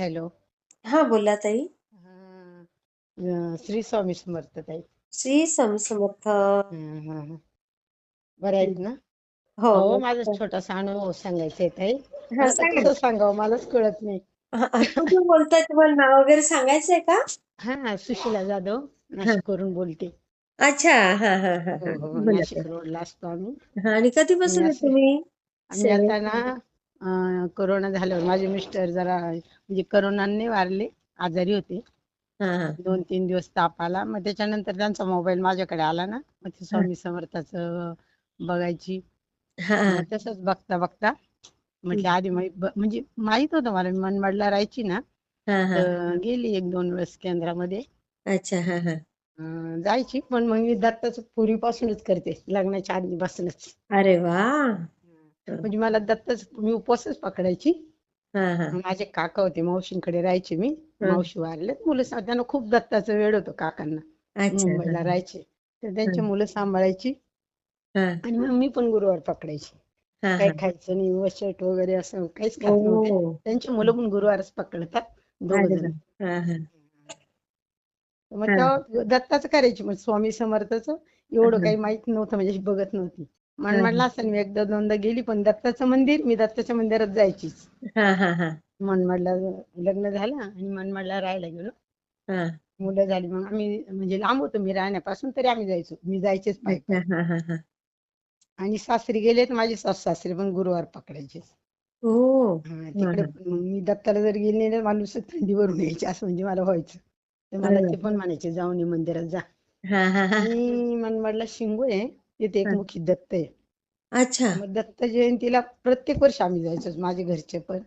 Hello. हा बोला ताई. हा, अं, श्री स्वामी समर्थ ताई. श्री स्वामी समर्थ. हं, हं, हं. बरं आहेत ना? हो अहो मस्त. माझा छोटासा अनुभव सांगायचा आहे ताई. हा मला तर सांगा. कसं सांगावं मलाच कळत नाही. हा, हा, कुठून बोलताय तुम्हाला नाव वगैरे सांगायचंय का? हा सुशीला जाधव हा नाशिकवरून बोलते. अच्छा हा हा हा हो. हा हो बोला नाशिक. रोडला असतो आम्ही. हा आणि कधीपासून तुम्ही? आम्ही आता ना कोरोना झाल्यावर माझे मिस्टर जरा म्हणजे कोरोनाने वारले आजारी होते. दोन तीन दिवस ताप आला. मग त्याच्यानंतर त्यांचा मोबाईल माझ्याकडे आला ना. मग ते स्वामी समर्थाचं बघायची. तसंच बघता बघता म्हटलं आधी म्हणजे माहीत होतं मला मी मनमाडला राहायची ना. तर गेली एक दोन वेळेस केंद्रामध्ये. अच्छा जायची. पण मग मी दत्ताचं पूर्वीपासूनच करते. लग्नाच्या आधीपासूनच. अरे वा! म्हणजे मला दत्तच मी उपवासच पकडायची. हा हा. माझे काका होते मावशींकडे राहायचे मी. हा. मावशी वारले मुलं त्यांना खूप दत्ताचं वेळ होतं काकांना. अच्छा हा मुंबईला राहायचे. तर त्यांची हा. मुलं सांभाळायची. हा. आणि मग मी पण गुरुवार पकडायची. हा काही हा खायचं नाही वशट वगैरे असं काहीच खात नव्हते. ओ त्यांची मुलं पण गुरुवारच पकडतात दोघ हा हा. मग हा. तेव्हा दत्ताचं करायची मग स्वामी समर्थाचं. एवढं हा काही माहीत नव्हतं म्हणजे बघत नव्हती. हा मनमाडला असताना मी एकदा दोनदा गेली पण दत्ताचं मंदिर मी दत्ताच्या मंदिरात जायचीच. हा हा हा. मनमाडला लग्न झालं आणि मनमाडला राहायला गेलो. हा. मुलं झाली मग आम्ही म्हणजे लांब होतो मी राहण्यापासून तरी आम्ही जायचो. मी जायचेच हा हा हा आणि सासरी गेले तर माझे सासू सासरे पण गुरुवार पकडायचे ओ हा, तिकडे मी दत्ताला जर गेले ना मला नुसतं थंडीवरून यायची असं म्हणजे मला व्हायचं. तर मला ते पण म्हणायचे जाऊन ये मंदिरात जा. आणि मनमाडला शिंगू आहे. तिथे एक हा मुखी दत्त आहे. अच्छा. मग दत्त जयंतीला प्रत्येक वर्षी आम्ही जायचोच माझे घरचे पण.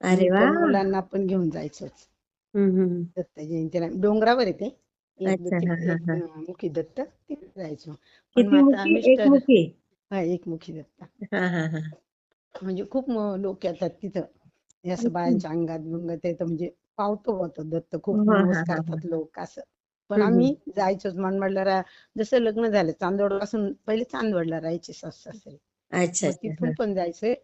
अरे वा. पण मुलांना पण घेऊन जायचोच. हम्म हम्म दत्त जयंतीला. डोंगरावर येते एक अच्छा हा हा हा. मुखी दत्त तिकडे जायचो. पण मग किती आता मुखी एक मिस्टर मुखी? हा एक मुखी दत्त. हा हा हा. म्हणजे खूप म- लोक येतात तिथं. हे असं अच्छा. बायांच्या अंगात बिंगात येतं. म्हणजे पावतो होतं दत्त. खूप हा हा हा करतात हा लोक असं. पण आम्ही जायचोच मनमाडला रा जसं लग्न झालं चांदवडपासून पहिले चांदवडला राहायचे सासू सासरे अच्छा. तिथून पण जायचंय.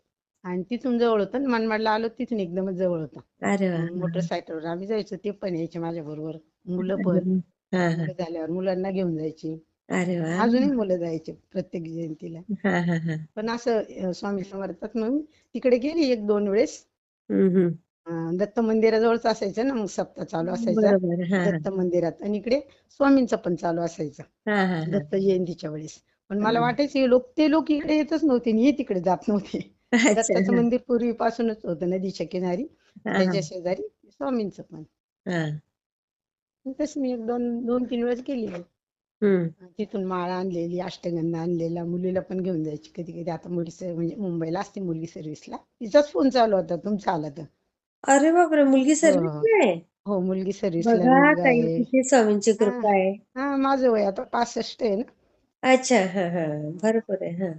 आणि तिथून जवळ होतं मनमाडला आलो तिथून एकदमच जवळ होतं. अरे मोटरसायकलवर आम्ही जायचो ते पण यायचे माझ्या बरोबर. मुलं पण. झाल्यावर मुलांना घेऊन जायची. अरे वा. अजूनही मुलं जायचे प्रत्येक जयंतीला. पण असं स्वामी समर्थात मग तिकडे गेली एक दोन वेळेस. दत्त मंदिराजवळच असायचं ना मग सप्ताह चालू असायचा. बरोबर हा. दत्त मंदिरात आणि इकडे स्वामींचं पण चालू असायचं. हा हा हा. दत्त जयंतीच्या वेळेस. पण मला. वाटायचं हे लोक ते लोक इकडे येतच नव्हते आणि हे तिकडे जात नव्हते. अच्छा. दत्ताचं हा मंदिर पूर्वीपासूनच होतं नदीच्या किनारी हा त्याच्या शेजारी स्वामींचं पण. हा. तसं मी एक दोन दोन तीन वेळेस गेली. हम्म. तिथून माळा आणलेली अष्टगंधा आणलेला मुलीला पण घेऊन जायची कधी कधी. आता मुली म्हणजे मुंबईला असते मुलगी सर्व्हिसला तिचाच फोन चालू होता तुमचा आला तर. अरे बापरे मुलगी हो. हो सर्व्हिसला आहे? हो मुलगी सर्व्हिसला आहे, बघा मुलगा ताई आहे. किती स्वामींची हा. कृपा आहे. हा माझं वय आता पासष्ट आहे ना. अच्छा हा हा भरपूर आहे हा.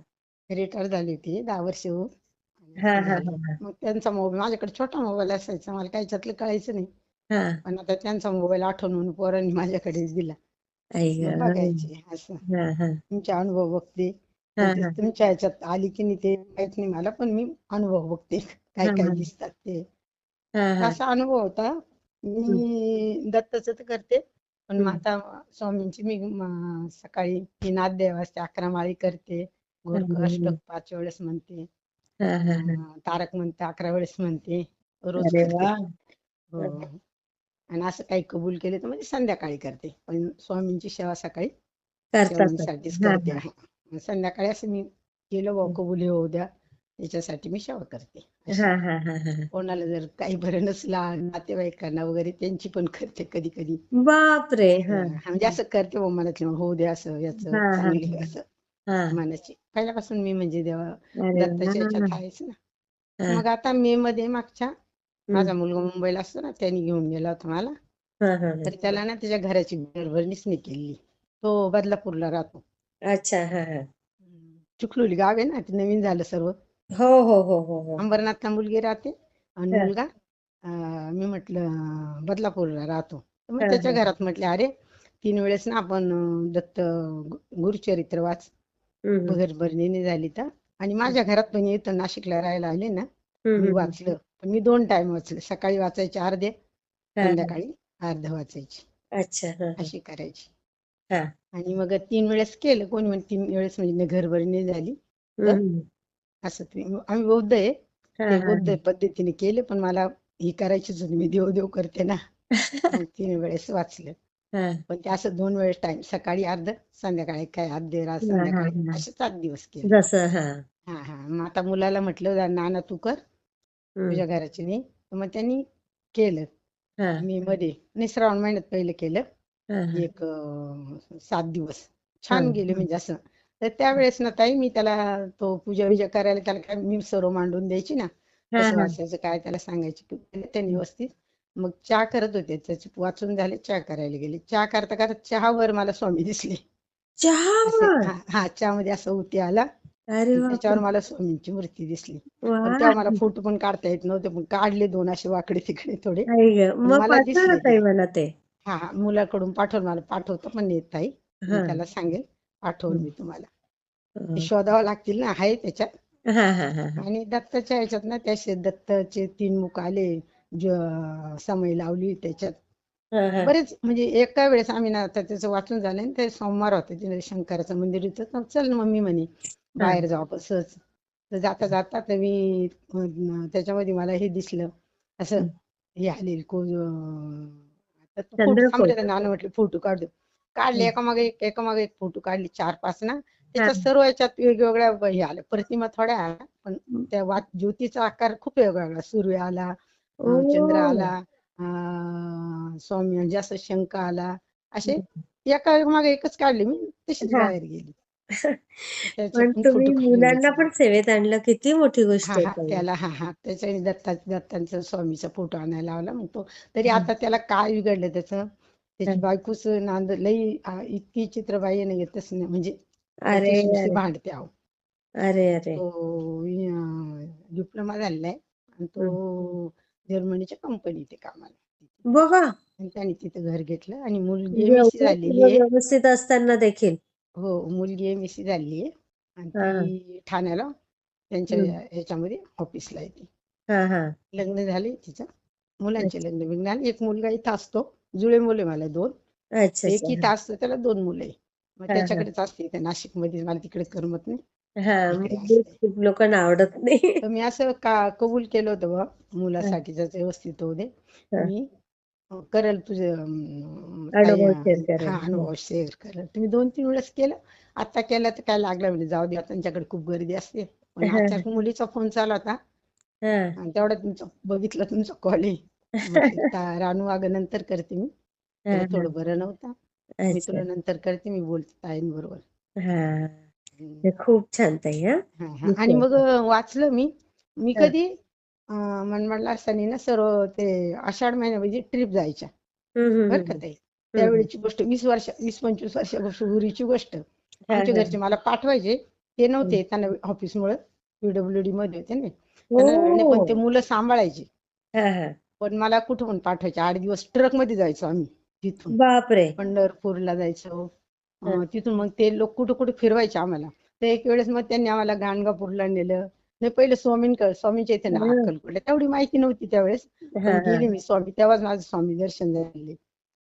रिटायर झाली होती दहा वर्ष होऊन आणि हा असं हा झालं हा. मग त्यांचा मोबाईल माझ्याकडे छोटा मोबाईल असायचा मला काही त्यातलं कळायचं नाही. हा. पण आता त्यांचा मोबाईल आठवण म्हणून पोरांनी माझ्याकडेच दिला. आई मग ग बघायचे असं. हा हा. तुमचे अनुभव बघते. हा ते हा. तुमच्या ह्याच्यात आली की नाही ते माहीत नाही मला पण मी अनुभव बघते. काय हा काय हा. दिसतात ते. हा हा. असा अनुभव होता. मी दत्ताचं तर करते. पण हम्म. आता स्वामींची मी म, सकाळी तीन अध्याय वाजते अकरा माळी करते. गोरख अष्टक पाच वेळेस म्हणते. हा हा हा. अं, तारक म्हणते अकरा वेळेस म्हणते. रोज अरे करते. वा. हो. आणि असं काही कबूल केले तर म्हणजे संध्याकाळी करते. पण स्वामींची सेवा सकाळी करतात हा करते हा. संध्याकाळी असं मी केलं बुवा कबूल होऊ द्या. त्याच्यासाठी मी सेवा करते. हा हा हा हा हा. कोणाला जर काही बरं नसला नातेवाईकांना वगैरे त्यांची पण करते कधी कधी बापरे! हा. म्हणजे असं करते मनातलं होऊ द्या असं याचं चांगलं असं. मनाची. पहिल्यापासून मी म्हणजे देवा दत्ताच्या वा ह्याच्यात आहेच ना. मग आता मे मध्ये मागच्या. माझा मुलगा मुंबईला असतो ना त्यांनी घेऊन गेला होता मला. तर त्याला ना त्याच्या घराची घरभरणीच नाही केली. तो बदलापूरला राहतो. अच्छा चिखलोली गाव आहे ना ते नवीन झालं सर्व. हो हो हो हो हो अंबरनाथला मुलगी राहते आणि. मुलगा अं, मी म्हटलं बदलापूरला राहतो तर मग त्याच्या हा. घरात म्हटले अरे तीन वेळेस ना आपण अं, दत्त गु- गुरुचरित्र वाच हम्म, झाली तर आणि माझ्या घरात पण इथं नाशिकला राहायला आले ना मी हम्म. वाचलं पण मी दोन टाइम वाचले सकाळी वाचायचे अर्धे हा, हा. संध्याकाळी अर्ध वाचायचे अच्छा हा, हा. अशी करायची हा. आणि मग तीन वेळेस केलं कोणी म्हणे तीन वेळेस म्हणजे घरभर नाही झाली हम्म. असं ते. आम्ही बौद्ध आहे. ते बौद्ध पद्धतीने केले पण मला ही करायचीच होती. मी देव देव करते ना. तीन वेळेस वाचलं. पण ते असं दोन वेळेस टाइम सकाळी अर्ध संध्याकाळी काय अर्धे रात संध्याकाळी. असे सात दिवस केले. हा. हा मग आता मुलाला म्हटलं नाना तू कर. तुझ्या घराचे नाही. मग त्यांनी केलं. मी मध्ये नाही श्रावण महिन्यात पहिलं केलं. एक सात दिवस. छान. गेले म्हणजे असं. तर त्यावेळेस ना ताई मी त्याला तो पूजा विजा करायला त्याला काय मी सर्व मांडून द्यायची ना कसं. वाचायचं काय त्याला सांगायची त्यांनी व्यवस्थित. मग चहा करत होते त्याचे वाचून झाले चहा करायला गेले. चहा करता करता चहावर मला स्वामी दिसले. चहावर? हा चहामध्ये असं उती आला. त्याच्यावर मला स्वामींची मूर्ती दिसली. पण तेव्हा मला फोटो पण काढता येत नव्हते पण काढले दोन असे वाकडे तिकडे थोडे. मला दिसले हा मुलाकडून पाठवलं मला पाठवतो पण येत ताई मी त्याला सांगेल. हम्म. मी तुम्हाला. ते शोधावं लागतील ना आहे त्याच्यात. हा हा हा आणि दत्ताच्या ह्याच्यात ना त्याचे दत्ताचे तीन मुख आले ज- समय लावली त्याच्यात. बरेच म्हणजे एका वेळेस आम्ही ना आता त्याचं वाचून झालं ते सोमवार होते शंकराचं मंदिर होतं तर चल मम्मी म्हणे बाहेर जाऊ आपण सहज तर जाता जाता तर मी त्याच्यामध्ये मला हे दिसलं. असं. हे आलेलं को नाना म्हटले फोटो काढू काढले हम्म. एका मागे एक फोटो काढले चार पाच ना हा त्याच्यात सर्व याच्यात वेगवेगळ्या हे आल्या. प्रतिमा थोड्या आल्या पण त्या वा ज्योतीचा आकार खूप वेगवेगळा सूर्य आला अं, चंद्र आला स्वामी म्हणजे असं शंख आला. असे एका मागे एकच काढले मी तशीच हा. बाहेर गेली. पण तुम्ही मुलांना पण सेवेत आणलं किती मोठी गोष्ट हा हा त्याला हा हा. त्याच्याने दत्ता दत्तांचा स्वामीचा फोटो आणायला लावला. मग तो तरी हा आता त्याला काय बिघडलं त्याचं? हा. त्याची बायकोच नांद लई इतकी चित्रबाई आहे ना येतच नाही. म्हणजे अरे अरे. भांडते अहो. अरे अरे. तो डिप्लोमा झालेला आहे. आणि. तो जर्मनीच्या कंपनीत आहे कामाला. बघा. आणि त्याने तिथं घर घेतलं. आणि मुलगी एम एस सी एवढं झालेली आहे. व्यवस्थित असताना देखील. हो मुलगी एम एस सी झालेली आहे. आणि ती ठाण्याला त्यांच्या. ह्याच्यामध्ये ऑफिसला आहे ती. हा हा. लग्न झाले तिचं. मुलांचे लग्न बिग्न झाले. एक मुलगा इथं असतो. जुळे मुलं मला दोन. अच्छा एक इथं असतं त्याला दोन मुलं मग हा हा. त्याच्याकडेच असते इथे नाशिकमध्ये मला तिकडे करमत नाही. हा इकडे मुंबईत असते. खूप लोकांना आवडत नाही. तर मी असं का कबूल केलं होतं बा हा, मुलासाठी जर व्यवस्थित होऊ दे. हा. मी अं, करेल तुझे अं, अनुभव अं, शेअर हा करेल. हं. अनुभव शेअर करेल. तुम्ही दोन तीन वेळेस केलं. आता केलं तर काय लागलं म्हणजे जाऊ द्या त्यांच्याकडे खूप गर्दी असते. पण हा, आजच्या मुलीचा फोन चालू होता. हा. आणि तेवढा तुमचा बघितलं तुमचा कॉल आहे म्हटलं "ता- रानू अगं नंतर करते मी त्याला. थोडं बरं नव्हतं मी अच्छा तुला नंतर करते मी बोलते ताईंबरोबर हा हम्म. हे खूप छान ताई हा हा हा आणि मग. वाचलं मी मी हा. कधी अं, मनमाडला असताना ना सर्व ते आषाढ महिन्यामध्ये ट्रिप जायच्या हम्म, हम्म, बरं का हम्म. ताई हम्म. त्यावेळेची गोष्ट वीस वर्ष वीस पंचवीस वर्षापूर्वीची गोष्ट हा, आमच्या हा. घरचे मला पाठवायचे ते हम्म. नव्हते त्यांना ऑफिसमुळे पीडब्ल्यूडी मध्ये होते ना त्यांना वेळ नाही पण ते मुलं सांभाळायचे हा हा पण मला कुठं पण पाठवायचे? आठ दिवस ट्रकमध्ये जायचो आम्ही तिथून. बापरे. पंढरपूरला जायचो. तिथून मग ते लोक कुठं कुठं फिरवायचे आम्हाला. तर एक वेळेस मग त्यांनी आम्हाला गाणगापूरला नेलं. नाही पहिले स्वामींकडे स्वामींच्या इथे ना. अक्कलकोटला. तेवढी माहिती नव्हती त्यावेळेस. गेली मी स्वामी. तेव्हाच माझं स्वामी दर्शन झाले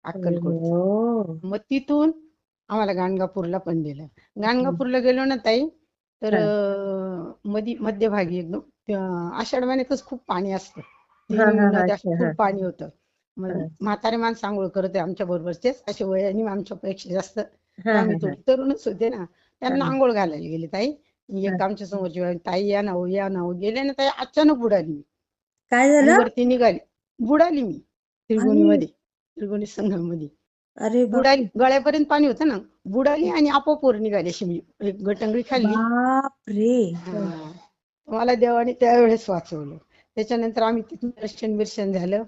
अक्कलकोटचं. ओ मग तिथून आम्हाला गाणगापूरला पण नेलं. हम्म. गाणगापूरला गेलो ना ताई तर हा. अं, मधी मध्यभागी एकदम. आषाढ महिन्यातच खूप पाणी असतं. हा खूप पाणी होतं. म्हातारे माणसं आंघोळ करत आहे आमच्या बरोबरचेच असे वयाने आमच्यापेक्षा जास्त आम्ही थोडी तरुणच होते ना. त्यांना आंघोळ घालायला गेले ताई. एक आमच्या समोरची ताई या ना हो या ना हो. गेले ना ताई अचानक बुडाली मी. काय झालं? वरती निघाली. बुडाली मी त्रिगुणीमध्ये त्रिगुणी संगममध्ये अरे बुडाली. गळ्यापर्यंत पाणी होतं ना. बुडाली आणि आपोआप वर निघाली अशी मी. एक गटंगळी खाल्ली. मला देवाने त्यावेळेस वाचवलं. त्याच्यानंतर आम्ही तिथून दर्शन बिर्शन झालं.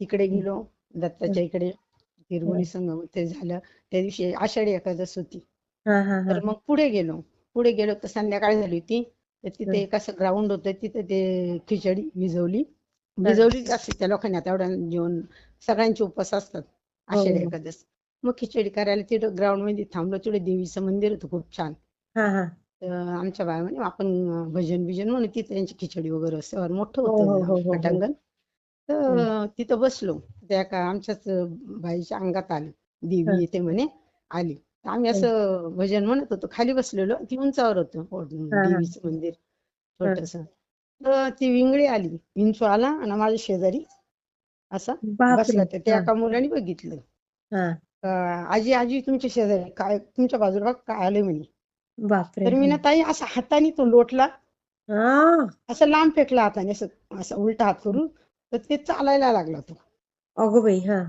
इकडे गेलो. दत्ताच्या इकडे तिरगुणी संगम ते झालं. त्या दिवशी आषाढी एकादश होती. तर मग पुढे गेलो. पुढे गेलो तर संध्याकाळ झाली होती. तर तिथे एक असं ग्राउंड होतं. तिथे ते खिचडी भिजवली. भिजवलीच असते त्या लोकांनी. आता एवढ्या जेवण सगळ्यांचे उपवास असतात. हो, आषाढी हो. एकादश. मग खिचडी करायला तिथं ग्राउंडमध्ये थांबलो. तिथे देवीचं मंदिर होतं. खूप छान. तर आमच्या बाया म्हणे आपण भजन बिजन म्हणून तिथे त्यांची खिचडी वगैरे असते. मोठं हो होतं हो हो पटांगण. तर तिथं बसलो. त्या एका आमच्याच बाईच्या अंगात आलं. देवी येते म्हणे आली. आम्ही असं भजन म्हणत होतो. खाली बसलेलो ती उंचावर होतं. देवीचं मंदिर. छोटस. तर ती विंगळी आली. विंचू आला आणि माझ्या शेजारी असा बसला. तर त्या एका मुलाने बघितलं. आजी आजी तुमच्या शेजारी. काय तुमच्या बाजूला काय आलं म्हणे. बापरे. तर मी ना ताई असा हाताने तो लोटला. हा. असं लांब फेकला हाताने असं असं उलटा हात करून तर ते चालायला लागला तो. अगो बाई हा.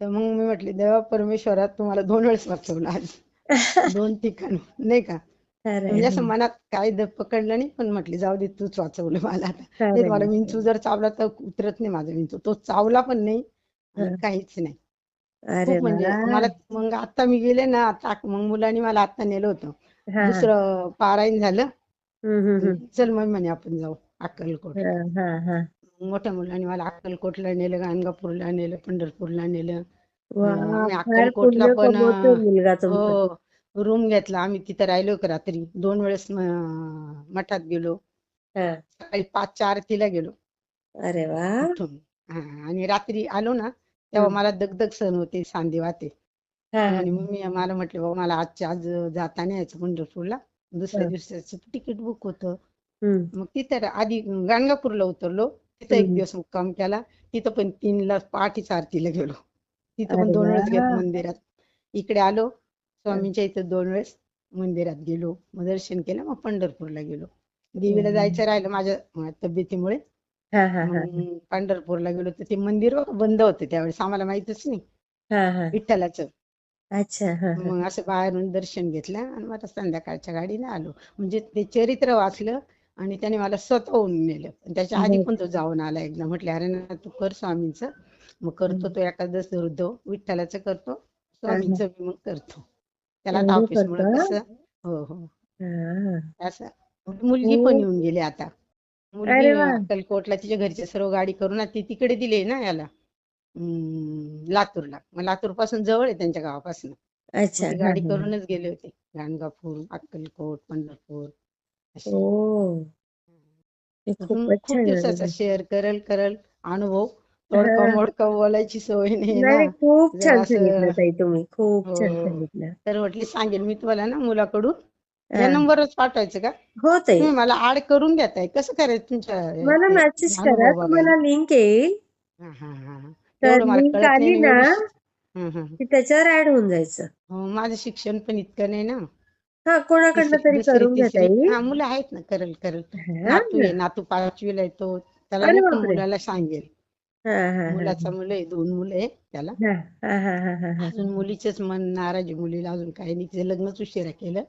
तर मग मी म्हटले देवा परमेश्वरा तुम्हाला दोन वेळेस वाचवलं आज. दोन ठिकाण नाही का? म्हणजे असं मनात काय द- पकडलं नाही पण म्हटले जाऊ दे तूच वाचवलं मला आता. नाही मला विंचू जर चावला तर उतरत नाही माझा विंचू. तो चावला पण नाही हा. काहीच नाही. अरे खूप म्हणजे वा मला मग आता मी गेले ना आता मग मुलांनी मला आता नेलं होतं. दुसरं पारायण झालं. चल मग म्हणे आपण जाऊ अक्कलकोटला हा हा हा. मोठ्या मुलांनी मला अक्कलकोटला नेलं गाणगापूरला नेलं पंढरपूरला नेलं. अक्कलकोटला पण हो रूम घेतला. आम्ही तिथं राहिलो रात्री. दोन वेळेस मठात गेलो. सकाळी पाचच्या आरतीला गेलो. अरे वा. हा आणि रात्री आलो ना तेव्हा मला दगदग सहन होते सांधे वाते आणि मग मी मला म्हटलं बाबा मला आजच्या आज जाता नाही यायचं पंढरपूरला. दुसऱ्या दिवसाचं तिकीट बुक होतं. मग तिथं आधी गाणगापूरला उतरलो. तिथं एक दिवस मुक्काम केला. तिथं पण तीनला पहाटेच आरतीला गेलो. तिथं पण दोन वेळेस गेलो मंदिरात. इकडे आलो. स्वामींच्या इथं दोन वेळेस मंदिरात गेलो. मग दर्शन केलं. मग पंढरपूरला गेलो. देवीला जायचं राहिलं माझ्या तब्येतीमुळे. पंढरपूरला गेलो. तर ते मंदिर बंद होतं त्यावेळेस. आम्हाला माहितच नाही. विठ्ठलाचं. अच्छा हा हा. मग असं बाहेरून दर्शन घेतलं आणि आता संध्याकाळच्या गाडीने आलो. म्हणजे ते चरित्र वाचलं आणि त्याने मला स्वतःहून नेलं. आणि त्याच्या आधी. पण तो जाऊन आला एकदा. म्हटले अरे ना तू कर स्वामींचं. मग करतो तो एकादश उद्धव विठ्ठलाचं करतो. स्वामींचं बी मग करतो. त्याला एवढं ऑफिस मुळे करतो? कसं हो हो. हा. असं. मुलगी पण हो. येऊन गेली आता. मुलगी अरे वा. अक्कलकोटला तिच्या घरचे सर्व गाडी करून ती तिकडे दिली ना याला. हम्म, लातूरला. मग लातूरपासून जवळ आहे त्यांच्या गावापासून. अच्छा ती हा गाडी हा. करूनच गेले होते. गाणगापूर अक्कलकोट पंढरपूर. अशी. ओ. हे अजून खूपच खूप छान दिवसाचा शेअर करल करल अनुभव. तोडका हा. मोडका बोलायची सवय नाही नाही ना. नाही, खूप जरा छान असं सांगितलं ताई तुम्ही. खूप छान हो सांगितलं. तर म्हटली सांगेल मी तुम्हाला ना मुलाकडून. या हा नंबरच पाठवायचं का? हो ताई. तुम्ही मला ऍड करून घेताय कसं करायचं तुमच्या मला मेसेज करा. तुम्हाला लिंक येईल. हा हा हा. तर आली ना. की त्याच्यावर ऍड होऊन जायचं. हो, माझं शिक्षण पण इतकं नाही ना. हा कोणाकडनं तरी करून घेता येईल. हा मुलं आहेत ना करल करल नातू ना. आहे नातू पाचवीला येतो. त्याला मुलाला सांगेल. हा हा हा. मुलाचा मुलं आहे दोन मुलं आहे त्याला. अजून मुलीचेच मन नाराज मुलीला अजून काही नाही. लग्नच उशिरा केलं.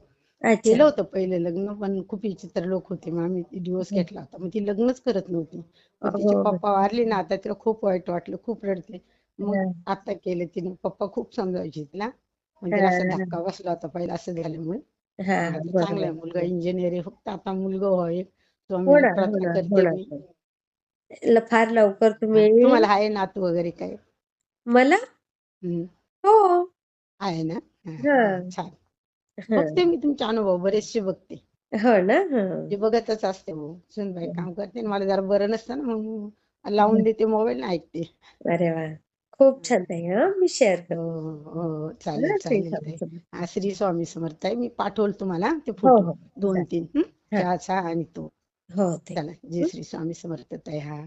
केलं होतं पहिले लग्न पण खूप विचित्र लोक होते मग आम्ही डिवोर्स घेतला होता. मग ती लग्नच करत नव्हती. मग तिचे अगो पप्पा वारले ना आता तिला खूप वाईट वाटलं खूप रडते. मग हा आता केलं तिने. पप्पा खूप समजायचे तिला. म्हणजे हा असा धक्का बसला होता पहिला असं झाल्यामुळे. हा चांगला मुलगा इंजिनियर आहे. फक्त आता मुलगा हो हो प्रार्थना करते हो मी. ल- फार लवकर हा, तुम्ही तुम्हाला आहे नातू वगैरे काय मला? हो. आहे ना? हा, हा. हा, छान. हा बघते मी तुमचे अनुभव बरेचसे बघते. हो ना? हा. ते बघतच असते हो सुनबाई काम करते आणि मला जरा बरं नसतं ना मग लावून देते मोबाईल ना ऐकते. अरे वा. खूप छान ताई हा. मी शेअर हो करते. हो हो, चालेल हा, श्री चालेल ताई. हा श्री स्वामी समर्थ आहे मी पाठवल तुम्हाला ते हो फोटो हो दोन तीन हं? हा. चहाचा आणि तो. हो चला जय श्री स्वामी समर्थ ताई हा.